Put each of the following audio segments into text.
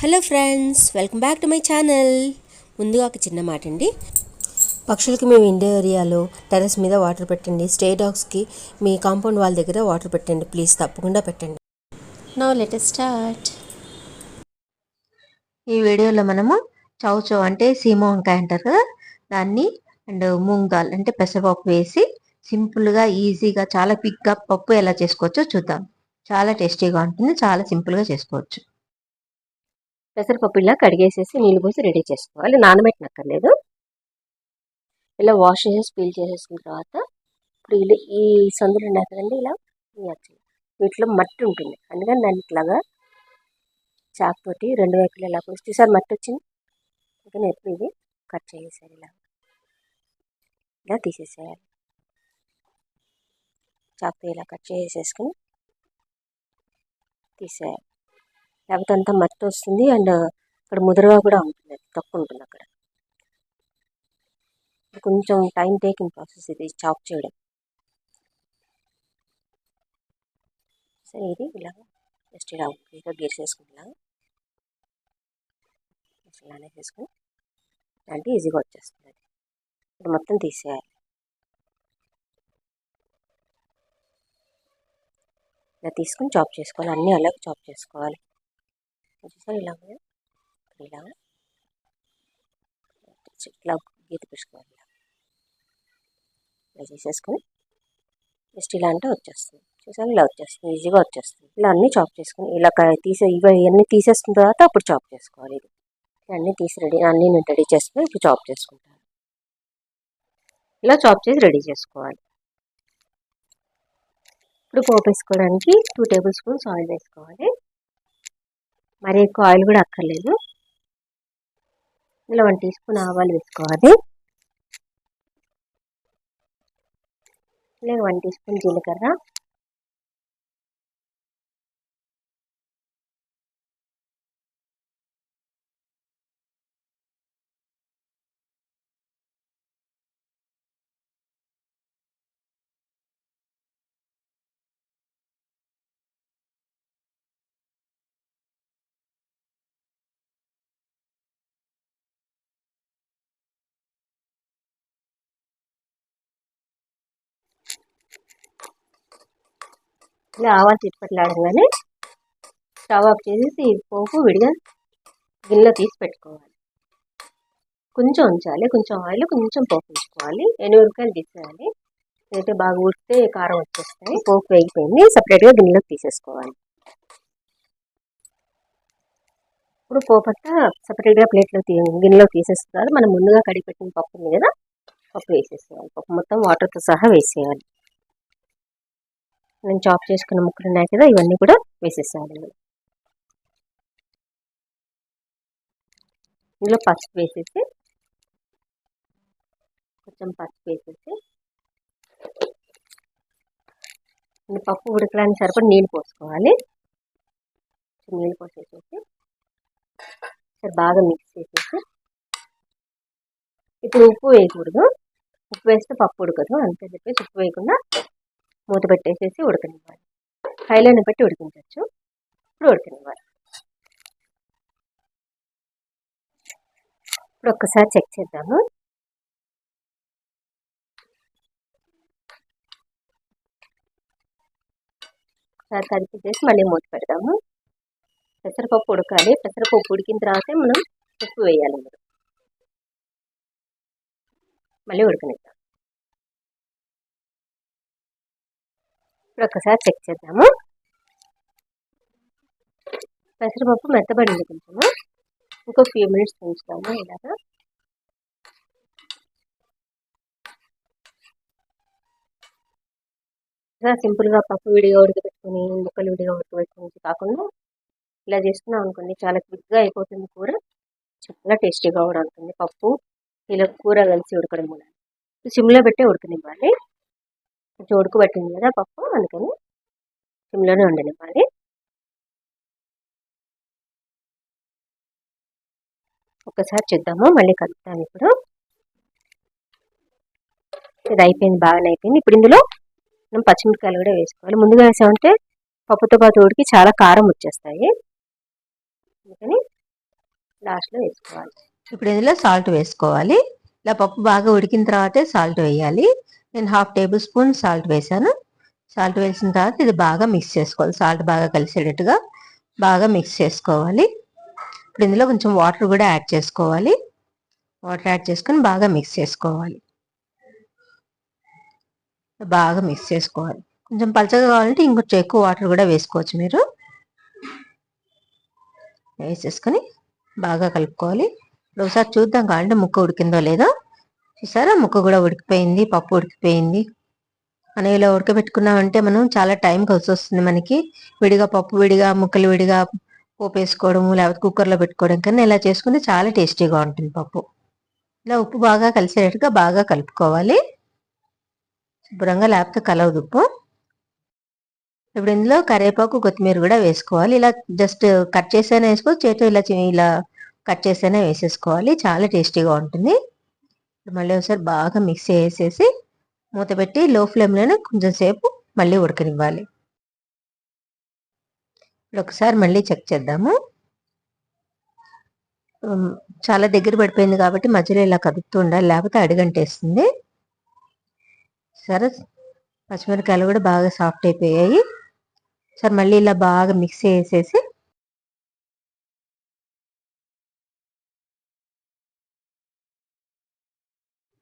Hello friends welcome back to my channel. ముందుగా ఒక చిన్న మాట అండి పక్షులకి మేము ఇండో ఏరియాలో టెర్రస్ మీద వాటర్ పెట్టండి. స్టే డాగ్స్కి మీ కాంపౌండ్ వాళ్ళ దగ్గర వాటర్ పెట్టండి. ప్లీజ్ తప్పకుండా పెట్టండి. నో లెట్ స్టార్ట్ ఈ వీడియోలో మనము చౌచౌ అంటే సీమ వంకాయ అంటారు కదా? దాన్ని అండ్ మూంగ్ దాల్ అంటే పెసరపప్పు వేసి సింపుల్గా ఈజీగా చాలా క్విక్గా పప్పు ఎలా చేసుకోవచ్చో చూద్దాం. చాలా టేస్టీగా ఉంటుంది చాలా సింపుల్గా చేసుకోవచ్చు. పెసరపప్పు ఇలా కడిగేసేసి నీళ్ళు పోసి రెడీ చేసుకోవాలి. నానబెట్టనక్కర్లేదు. ఇలా వాష్ చేసేసి పీల్ చేసేసిన తర్వాత ఇప్పుడు ఇలా ఈ సందులు ఉన్నాయి కదండి ఇలా వీటిలో మట్టి ఉంటుంది. అందుకని దాన్ని ఇట్లాగా చాక్తోటి రెండు వైపులు ఇలా పోసి చూసారు మట్టి వచ్చింది? అందుకని ఎప్పుడు ఇది కట్ చేసేసారు ఇలా. ఇలా తీసేసేయాలి. చాక్తో ఇలా కట్ చేసేసుకుని తీసేయాలి. లేకపోతే అంతా మట్టి వస్తుంది. అండ్ అక్కడ ముదురుగా కూడా ఉంటుంది అది తక్కువ ఉంటుంది అక్కడ. కొంచెం టైం టేకింగ్ ప్రాసెస్ ఇది చాప్ చేయడం. సరే ఇది ఇలా జస్ట్ ఇలా ఇలా గీసేసుకుని ఇలా. ఇలానే చేసుకుని అంటే ఈజీగా వచ్చేస్తుంది అది. మొత్తం తీసేయాలి. ఇలా తీసుకుని చాప్ చేసుకోవాలి. అన్నీ అలాగే చాప్ చేసుకోవాలి. చూసారు ఇలా ఉంది ఇలా ఇట్లా గీత పెట్టుకోవాలి ఇలా ఇలా చేసేసుకొని జస్ట్ ఇలా అంటే వచ్చేస్తుంది చూసాను ఇలా వచ్చేస్తుంది ఈజీగా వచ్చేస్తుంది ఇలా అన్నీ చాప్ చేసుకుని ఇలా తీసే ఇవి ఇవన్నీ తీసేసిన తర్వాత అప్పుడు చాప్ చేసుకోవాలి ఇది అన్నీ తీసి రెడీ అన్నీ నేను రెడీ చేసుకుని ఇప్పుడు చాప్ చేసుకుంటాను ఇలా చాప్ చేసి రెడీ చేసుకోవాలి ఇప్పుడు పోపు వేసుకోవడానికి టూ టేబుల్ స్పూన్స్ ఆయిల్ వేసుకోవాలి మరి ఎక్కువ ఆయిల్ కూడా అక్కర్లేదు. ఇలా వన్ టీ స్పూన్ ఆవాలు వేసుకోవాలి. ఇలా వన్ టీ స్పూన్ జీలకర్ర. ఇలా ఆవాలు చిట్పట్లాడగానే స్టవ్ ఆఫ్ చేసేసి ఈ పోపు విడిగా గిన్నెలో తీసి పెట్టుకోవాలి. కొంచెం ఉంచాలి కొంచెం ఆయిల్ కొంచెం పోపు ఉంచుకోవాలి ఎనిమిరకాయలు తీసేయాలి. అయితే బాగా ఉడితే కారం వచ్చేస్తాయి. పోపు వేగిపోయింది. సపరేట్గా గిన్నెలోకి తీసేసుకోవాలి. ఇప్పుడు పోపు అంతా సపరేట్గా ప్లేట్లో తీ గిన్నెలో తీసేస్తున్నారు. మనం ముందుగా కడిగి పెట్టిన పప్పు ఉంది కదా పప్పు వేసేసేయాలి. పప్పు మొత్తం వాటర్తో సహా వేసేయాలి. నేను చాప్ చేసుకున్న ముక్కలు ఉన్నాయి కదా ఇవన్నీ కూడా వేసేసాను ఇందులో పసుపు వేసేసి కొంచెం పసుపు వేసేసి పప్పు ఉడకడానికి సరిపడి నీళ్ళు పోసుకోవాలి. నీళ్ళు పోసేసేసి సరే బాగా మిక్స్ చేసేసి ఇప్పుడు ఉప్పు వేయకూడదు. ఉప్పు వేస్తే పప్పు ఉడకదు అంతే చెప్పేసి ఉప్పు వేయకుండా మూత పెట్టేసేసి ఉడకనివ్వాలి. హైలోని పెట్టి ఉడికించవచ్చు. ఇప్పుడు ఉడకనివ్వాలి. ఇప్పుడు ఒక్కసారి చెక్ చేద్దాము. ఒకసారి కలిపి చేసి మళ్ళీ మూత పెడదాము. పెసరపప్పు ఉడకాలి. పెసరపప్పు ఉడికిన తర్వాతే మనం ఉప్పు వేయాలి మళ్ళీ ఉడకనిద్దాం. ఇప్పుడు ఒకసారి చెక్ చేద్దాము. పెసరపప్పు మెత్తబడింది కొంచెము. ఇంకో ఫ్యూ మినిట్స్ ఉంచుతాము ఇలాగా. ఇలా సింపుల్గా పప్పు విడిగా ఉడకబెట్టుకుని ముక్కలు విడిగా ఉడకబెట్టుకుని కాకుండా ఇలా చేసుకున్నాం అనుకోండి చాలా క్విక్గా అయిపోతుంది కూర. చాలా టేస్టీగా కూడా ఉంటుంది పప్పు. ఇలా కూర కలిసి ఉడకడం కూడా సిమ్లో పెట్టే ఉడకనివ్వాలి. జోడుకు పట్టింది కదా పప్పు అందుకని సిమ్లోనే ఉండనివ్వాలి ఒకసారి చూద్దాము మళ్ళీ కలుపుతాను ఇప్పుడు. ఇది అయిపోయింది బాగానే అయిపోయింది. ఇప్పుడు ఇందులో మనం పచ్చిమిరపకాయలు కూడా వేసుకోవాలి. ముందుగా వేసామంటే పప్పుతో పాటు ఉడికి చాలా కారం వచ్చేస్తాయి. అందుకని లాస్ట్లో వేసుకోవాలి. ఇప్పుడు ఇందులో సాల్ట్ వేసుకోవాలి. ఇలా పప్పు బాగా ఉడికిన తర్వాతే సాల్ట్ వేయాలి. నేను హాఫ్ టేబుల్ స్పూన్ సాల్ట్ వేసాను సాల్ట్ వేసిన తర్వాత ఇది బాగా మిక్స్ చేసుకోవాలి. సాల్ట్ బాగా కలిసేటట్టుగా బాగా మిక్స్ చేసుకోవాలి. ఇప్పుడు ఇందులో కొంచెం వాటర్ కూడా యాడ్ చేసుకోవాలి. వాటర్ యాడ్ చేసుకొని బాగా మిక్స్ చేసుకోవాలి. బాగా మిక్స్ చేసుకోవాలి. కొంచెం పలచగా కావాలంటే ఇంకొంచెం ఎక్కువ వాటర్ కూడా వేసుకోవచ్చు మీరు. వేసేసుకొని బాగా కలుపుకోవాలి. ఇప్పుడు ఒకసారి చూద్దాం కావాలంటే ముక్క ఉడికిందో లేదో. చూసారా? ముక్క కూడా ఉడికిపోయింది పప్పు ఉడికిపోయింది. మనం ఇలా ఉడకబెట్టుకున్నామంటే మనం చాలా టైం కలిసి వస్తుంది మనకి. విడిగా పప్పు విడిగా ముక్కలు విడిగా పోపు వేసుకోవడము లేకపోతే కుక్కర్లో పెట్టుకోవడం కానీ ఇలా చేసుకుంటే చాలా టేస్టీగా ఉంటుంది పప్పు. ఇలా ఉప్పు బాగా కలిసేటట్టుగా బాగా కలుపుకోవాలి. శుభ్రంగా లేకపోతే కలవదు ఉప్పు. ఇప్పుడు ఇందులో కరివేపాకు కొత్తిమీర కూడా వేసుకోవాలి. ఇలా జస్ట్ కట్ చేసైనా వేసుకో చేతి ఇలా ఇలా కట్ చేసైనా వేసేసుకోవాలి. చాలా టేస్టీగా ఉంటుంది. మళ్ళీ ఒకసారి బాగా మిక్స్ చేసేసి మూత పెట్టి లో ఫ్లేమ్లోనే కొంచెం సేపు మళ్ళీ ఉడకనివ్వాలి. ఇప్పుడు ఒకసారి మళ్ళీ చెక్ చేద్దాము. చాలా దగ్గర పడిపోయింది కాబట్టి మధ్యలో ఇలా కదుపుతూ ఉండాలి లేకపోతే అడుగంటేస్తుంది. సరే పచ్చిమిరకాయలు కూడా బాగా సాఫ్ట్ అయిపోయాయి. సరే మళ్ళీ ఇలా బాగా మిక్స్ చేసేసి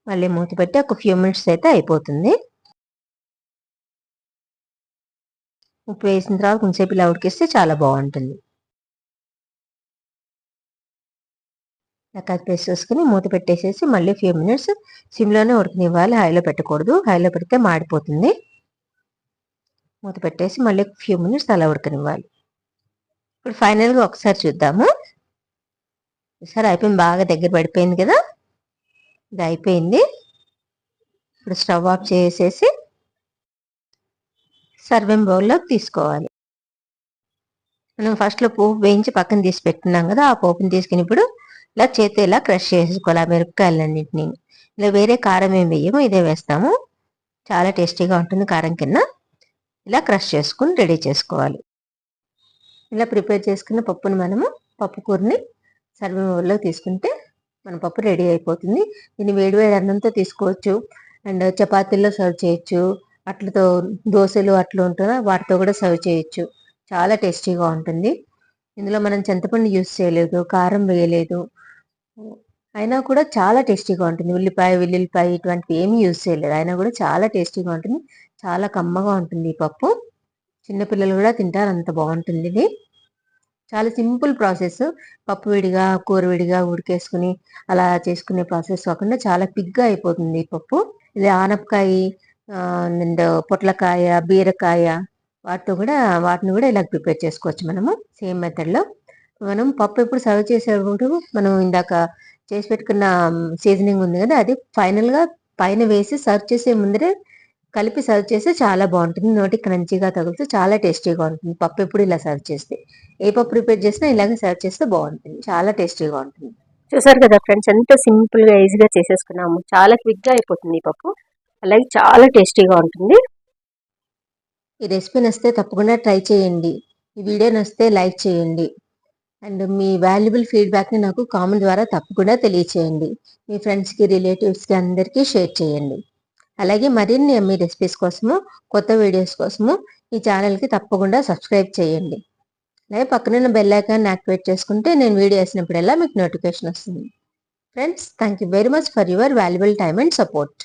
మళ్ళీ మూత పెట్టి ఒక ఫ్యూ మినిట్స్ అయితే అయిపోతుంది. ఉప్పు వేసిన తర్వాత కొంచెంసేపు ఇలా ఉడికిస్తే చాలా బాగుంటుంది. కట్ పేస్ట్ వేసుకుని మూత పెట్టేసేసి మళ్ళీ ఫ్యూ మినిట్స్ సిమ్లోనే ఉడకనివ్వాలి. హైలో పెట్టకూడదు. హైలో పెడితే మాడిపోతుంది. మూత పెట్టేసి మళ్ళీ ఫ్యూ మినిట్స్ అలా ఉడకనివ్వాలి. ఇప్పుడు ఫైనల్గా ఒకసారి చూద్దాము. ఒకసారి అయిపోయింది. బాగా దగ్గర పడిపోయింది కదా? ఇది అయిపోయింది ఇప్పుడు స్టవ్ ఆఫ్ చేసేసి సర్వింగ్ బౌల్లోకి తీసుకోవాలి. మనం ఫస్ట్లో పోపు వేయించి పక్కన తీసి పెట్టున్నాం కదా ఆ పోపుని తీసుకుని ఇప్పుడు ఇలా చేతి ఇలా క్రష్ చేసుకోవాలి ఆ మిరపకాయలన్నింటినీ. ఇలా వేరే కారం ఏం వేయము ఇదే వేస్తాము. చాలా టేస్టీగా ఉంటుంది కారం కింద. ఇలా క్రష్ చేసుకుని రెడీ చేసుకోవాలి. ఇలా ప్రిపేర్ చేసుకున్న పప్పుని మనము పప్పు కూరని సర్వింగ్ బౌల్లోకి తీసుకుంటే మన పప్పు రెడీ అయిపోతుంది. దీన్ని వేడి వేడి అన్నంతో తీసుకోవచ్చు. అండ్ చపాతీల్లో సర్వ్ చేయొచ్చు. అట్లతో దోశలు అట్లు ఉంటుందా వాటితో కూడా సర్వ్ చేయొచ్చు. చాలా టేస్టీగా ఉంటుంది. ఇందులో మనం చింతపండు యూస్ చేయలేదు కారం వేయలేదు. అయినా కూడా చాలా టేస్టీగా ఉంటుంది. ఉల్లిపాయ వెల్లుల్లిపాయ ఇటువంటివి ఏమీ యూజ్ చేయలేదు. అయినా కూడా చాలా టేస్టీగా ఉంటుంది. చాలా కమ్మగా ఉంటుంది ఈ పప్పు. చిన్నపిల్లలు కూడా తింటారు. అంత బాగుంటుంది ఇది. చాలా సింపుల్ ప్రాసెస్. పప్పు విడిగా కూర విడిగా ఉడికేసుకుని అలా చేసుకునే ప్రాసెస్ కాకుండా చాలా పిగ్గా అయిపోతుంది ఈ పప్పు. ఇది ఆనపకాయ అండ్ పొట్లకాయ బీరకాయ వాటితో కూడా వాటిని కూడా ఇలా ప్రిపేర్ చేసుకోవచ్చు మనము సేమ్ మెథడ్లో. మనం పప్పు ఎప్పుడు సర్వ్ చేసేటప్పుడు మనం ఇందాక చేసి పెట్టుకున్న సీజనింగ్ ఉంది కదా అది ఫైనల్గా పైన వేసి సర్వ్ చేసే ముందరే కలిపి సర్వ్ చేస్తే చాలా బాగుంటుంది. నోటి క్రంచీగా తగులుతూ చాలా టేస్టీగా ఉంటుంది. పప్పు ఎప్పుడు ఇలా సర్వ్ చేస్తే. ఏ పప్పు ప్రిపేర్ చేసినా ఇలాగే సర్వ్ చేస్తే బాగుంటుంది. చాలా టేస్టీగా ఉంటుంది. చూసారు కదా ఫ్రెండ్స్ ఎంత సింపుల్గా ఈజీగా చేసేసుకున్నాము. చాలా క్విక్గా అయిపోతుంది ఈ పప్పు. అలాగే చాలా టేస్టీగా ఉంటుంది. ఈ రెసిపీ నచ్చితే తప్పకుండా ట్రై చేయండి. ఈ వీడియో నచ్చితే లైక్ చేయండి. అండ్ మీ వాల్యుబుల్ ఫీడ్బ్యాక్ని నాకు కామెంట్ ద్వారా తప్పకుండా తెలియచేయండి. మీ ఫ్రెండ్స్కి రిలేటివ్స్కి అందరికీ షేర్ చేయండి. అలాగే మరిన్ని మీ రెసిపీస్ కోసము కొత్త వీడియోస్ కోసము ఈ ఛానల్కి తప్పకుండా సబ్స్క్రైబ్ చేయండి. అలాగే పక్కనున్న బెల్ ఐకాన్ యాక్టివేట్ చేసుకుంటే నేను వీడియో వేసినప్పుడల్లా మీకు నోటిఫికేషన్ వస్తుంది. Friends thank you very much for your valuable time and support.